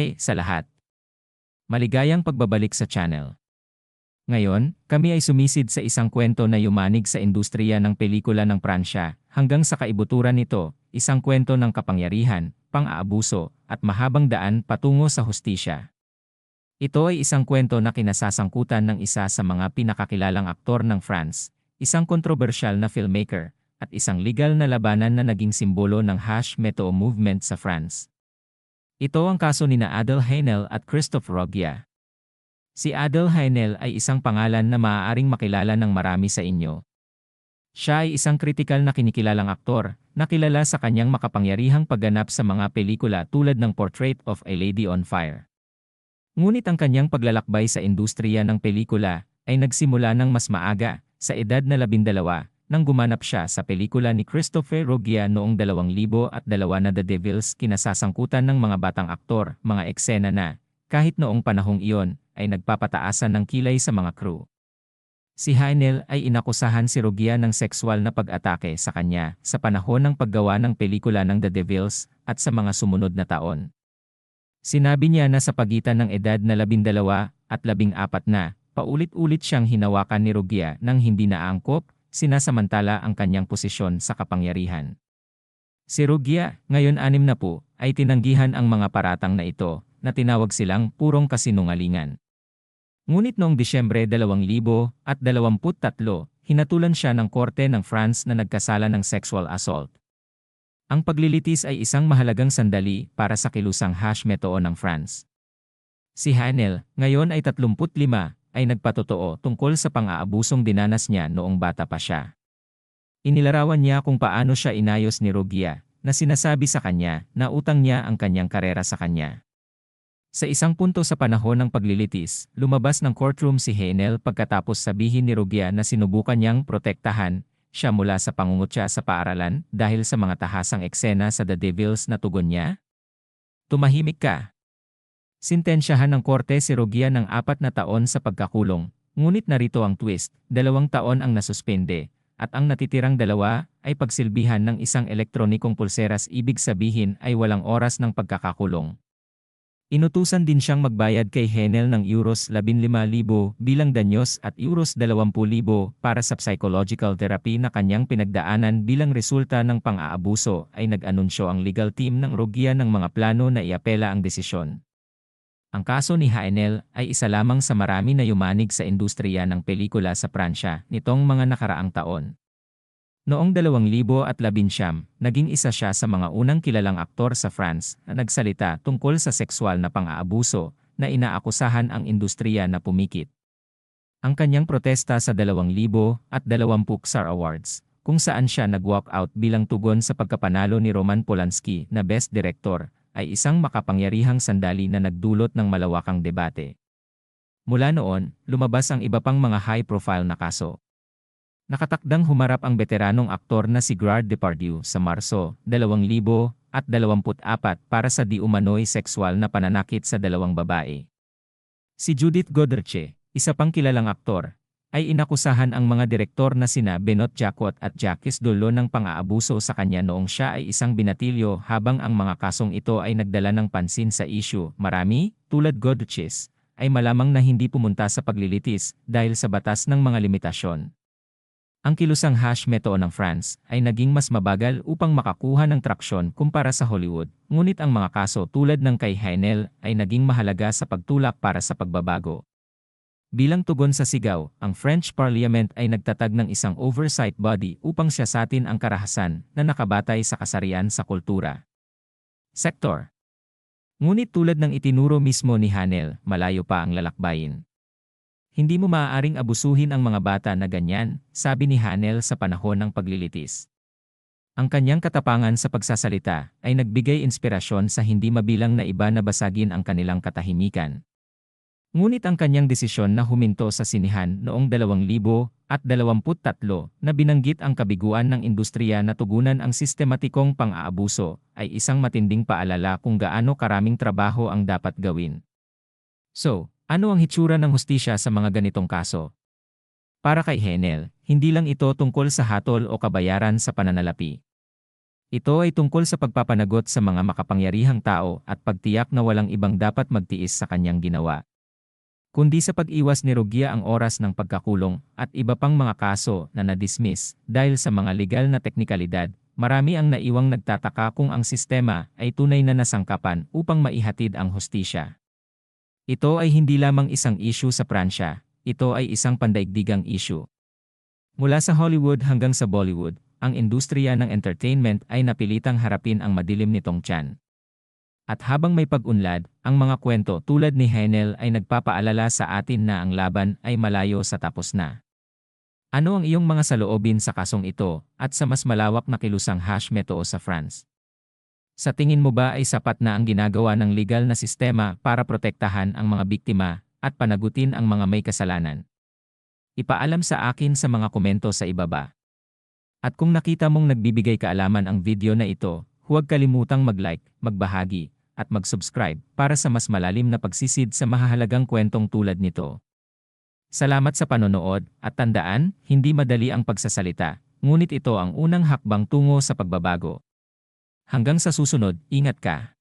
Hey sa lahat! Maligayang pagbabalik sa channel. Ngayon, kami ay sumisid sa isang kwento na yumanig sa industriya ng pelikula ng Pransya, hanggang sa kaibuturan nito, isang kwento ng kapangyarihan, pang-aabuso, at mahabang daan patungo sa hustisya. Ito ay isang kwento na kinasasangkutan ng isa sa mga pinakakilalang aktor ng France, isang kontrobersyal na filmmaker, at isang legal na labanan na naging simbolo ng hash meto movement sa France. Ito ang kaso ni na Adel Haenel at Christophe Rogia. Si Adel Haenel ay isang pangalan na maaaring makilala ng marami sa inyo. Siya ay isang kritikal na kinikilalang aktor, na kilala sa kanyang makapangyarihang pagganap sa mga pelikula tulad ng Portrait of a Lady on Fire. Ngunit ang kanyang paglalakbay sa industriya ng pelikula ay nagsimula ng mas maaga, sa edad na labindalawa, nang gumanap siya sa pelikula ni Christopher Rogia noong 2002 na The Devils kinasasangkutan ng mga batang aktor, mga eksena na, kahit noong panahong iyon, ay nagpapataasan ng kilay sa mga crew. Si Heinel ay inakusahan si Rogia ng sexual na pag-atake sa kanya sa panahon ng paggawa ng pelikula ng The Devils at sa mga sumunod na taon. Sinabi niya na sa pagitan ng edad na labindalawa at labing apat na, paulit-ulit siyang hinawakan ni Rugia nang hindi naangkop, sinasamantala ang kanyang posisyon sa kapangyarihan. Si Rugia, ngayon anim na po, ay tinanggihan ang mga paratang na ito, na tinawag silang purong kasinungalingan. Ngunit noong Disyembre 2023, hinatulan siya ng korte ng France na nagkasala ng sexual assault. Ang paglilitis ay isang mahalagang sandali para sa kilusang hash metoo ng France. Si Hanel, ngayon ay 35, ay nagpatotoo tungkol sa pang-aabusong dinanas niya noong bata pa siya. Inilarawan niya kung paano siya inayos ni Rogia, na sinasabi sa kanya na utang niya ang kanyang karera sa kanya. Sa isang punto sa panahon ng paglilitis, lumabas ng courtroom si Henel pagkatapos sabihin ni Rogia na sinubukan niyang protektahan siya mula sa pangungutya sa paaralan dahil sa mga tahasang eksena sa The Devils na tugon niya? Tumahimik ka. Sintensyahan ng korte si Rogia ng apat na taon sa pagkakulong, ngunit narito ang twist, dalawang taon ang nasuspende, at ang natitirang dalawa ay pagsilbihan ng isang elektronikong pulseras ibig sabihin ay walang oras ng pagkakakulong. Inutusan din siyang magbayad kay Henel ng Euros 15,000 bilang danyos at Euros 20,000 para sa psychological therapy na kanyang pinagdaanan bilang resulta ng pang-aabuso ay nag-anunsyo ang legal team ng Rogia ng mga plano na iapela ang desisyon. Ang kaso ni Haenel ay isa lamang sa marami na yumanig sa industriya ng pelikula sa Pransya nitong mga nakaraang taon. Noong 2011, naging isa siya sa mga unang kilalang aktor sa France na nagsalita tungkol sa sexual na pang-aabuso na inaakusahan ang industriya na pumikit. Ang kanyang protesta sa 2020 Pulsar Awards, kung saan siya nag-walk out bilang tugon sa pagkapanalo ni Roman Polanski na Best Director, ay isang makapangyarihang sandali na nagdulot ng malawakang debate. Mula noon, lumabas ang iba pang mga high-profile na kaso. Nakatakdang humarap ang veteranong aktor na si Gerard Depardieu sa Marso 2024 para sa di umano'y sexual na pananakit sa dalawang babae. Si Judith Godrche, isa pang kilalang aktor, ay inakusahan ang mga direktor na sina Benot Jacot at Jacques Dolo ng pang-aabuso sa kanya noong siya ay isang binatilyo habang ang mga kasong ito ay nagdala ng pansin sa issue. Marami, tulad Godrches, ay malamang na hindi pumunta sa paglilitis dahil sa batas ng mga limitasyon. Ang kilusang hash metoo ng France ay naging mas mabagal upang makakuha ng traksyon kumpara sa Hollywood, ngunit ang mga kaso tulad ng kay Haenel ay naging mahalaga sa pagtulak para sa pagbabago. Bilang tugon sa sigaw, ang French Parliament ay nagtatag ng isang oversight body upang siyasatin ang karahasan na nakabatay sa kasarian sa kultura. Sektor Ngunit tulad ng itinuro mismo ni Hanel, malayo pa ang lalakbayin. Hindi mo maaaring abusuhin ang mga bata na ganyan, sabi ni Hanel sa panahon ng paglilitis. Ang kanyang katapangan sa pagsasalita ay nagbigay inspirasyon sa hindi mabilang na iba na basagin ang kanilang katahimikan. Ngunit ang kanyang desisyon na huminto sa sinihan noong 2023 na binanggit ang kabiguan ng industriya na tugunan ang sistematikong pang-aabuso ay isang matinding paalala kung gaano karaming trabaho ang dapat gawin. So, ano ang hitsura ng hustisya sa mga ganitong kaso? Para kay Henel, hindi lang ito tungkol sa hatol o kabayaran sa pananalapi. Ito ay tungkol sa pagpapanagot sa mga makapangyarihang tao at pagtiyak na walang ibang dapat magtiis sa kanyang ginawa. Kundi sa pag-iwas ni Rogia ang oras ng pagkakulong at iba pang mga kaso na na-dismiss dahil sa mga legal na teknikalidad, marami ang naiwang nagtataka kung ang sistema ay tunay na nasangkapan upang maihatid ang hustisya. Ito ay hindi lamang isang issue sa Pransya, ito ay isang pandaigdigang issue. Mula sa Hollywood hanggang sa Bollywood, ang industriya ng entertainment ay napilitang harapin ang madilim nitong tiyan. At habang may pag-unlad, ang mga kwento tulad ni Henel ay nagpapaalala sa atin na ang laban ay malayo sa tapos na. Ano ang iyong mga saloobin sa kasong ito at sa mas malawak na kilusang hash metoo sa France? Sa tingin mo ba ay sapat na ang ginagawa ng legal na sistema para protektahan ang mga biktima at panagutin ang mga may kasalanan? Ipaalam sa akin sa mga komento sa ibaba. At kung nakita mong nagbibigay kaalaman ang video na ito, huwag kalimutang mag-like, magbahagi, at mag-subscribe para sa mas malalim na pagsisid sa mahahalagang kwentong tulad nito. Salamat sa panonood at tandaan, hindi madali ang pagsasalita, ngunit ito ang unang hakbang tungo sa pagbabago. Hanggang sa susunod, ingat ka.